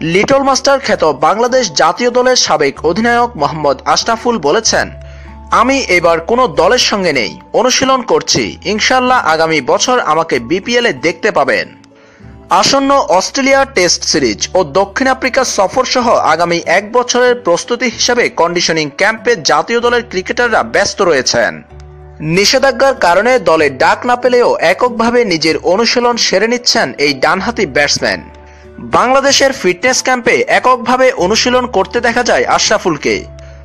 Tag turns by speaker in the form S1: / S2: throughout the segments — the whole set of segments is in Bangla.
S1: লিটল মাস্টার খ্যাত বাংলাদেশ জাতীয় দলের সাবেক অধিনায়ক মোহাম্মদ আশরাফুল বলেছেন, আমি এবার কোনো দলের সঙ্গে নেই। অনুশীলন করছি। ইনশাল্লাহ আগামী বছর আমাকে বিপিএলে দেখতে পাবেন। আসন্ন অস্ট্রেলিয়া টেস্ট সিরিজ ও দক্ষিণ আফ্রিকা সফর সহ আগামী এক বছরের প্রস্তুতি হিসাবে কন্ডিশনিং ক্যাম্পে জাতীয় দলের ক্রিকেটাররা ব্যস্ত রয়েছেন। নিষেধাজ্ঞার কারণে দলে ডাক না পেলেও এককভাবে নিজের অনুশীলন সেরে নিচ্ছেন এই ডানহাতি ব্যাটসম্যান। বাংলাদেশের ফিটনেস ক্যাম্পে এককভাবে অনুশীলন করতে দেখা যায় আশরাফুলকে।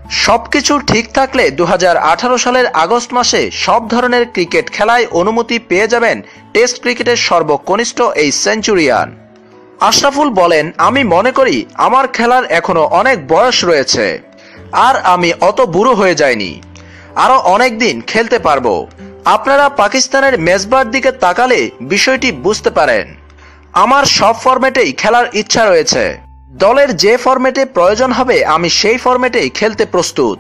S1: সবকিছু ঠিক থাকলে দু হাজার আঠারো সালের আগস্ট মাসে সব ধরনের ক্রিকেট খেলায় অনুমতি পেয়ে যাবেন টেস্ট ক্রিকেটের সর্বকনিষ্ঠ এই সেঞ্চুরিয়ান। আশরাফুল বলেন, আমি মনে করি আমার খেলার এখনও অনেক বয়স রয়েছে, আর আমি অত বুড়ো হয়ে যাইনি। আরও অনেক দিন খেলতে পারব। আপনারা পাকিস্তানের মেজবার দিকে তাকালে বিষয়টি বুঝতে পারেন। আমার সব ফরম্যাটেই খেলার ইচ্ছা রয়েছে। দলের যে ফরম্যাটে প্রয়োজন হবে, আমি সেই ফরম্যাটেই খেলতে প্রস্তুত।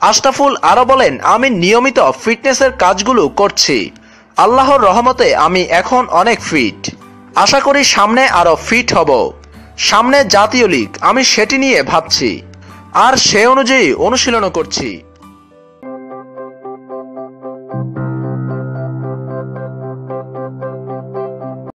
S1: আশরাফুল আরও বলেন, আমি নিয়মিত ফিটনেসের কাজগুলো করছি। আল্লাহর রহমতে আমি এখন অনেক ফিট আশা করি সামনে আরও ফিট হব। সামনে জাতীয় লীগ, আমি সেটি নিয়ে ভাবছি। আর সে অনুযায়ী অনুশীলনও করছি।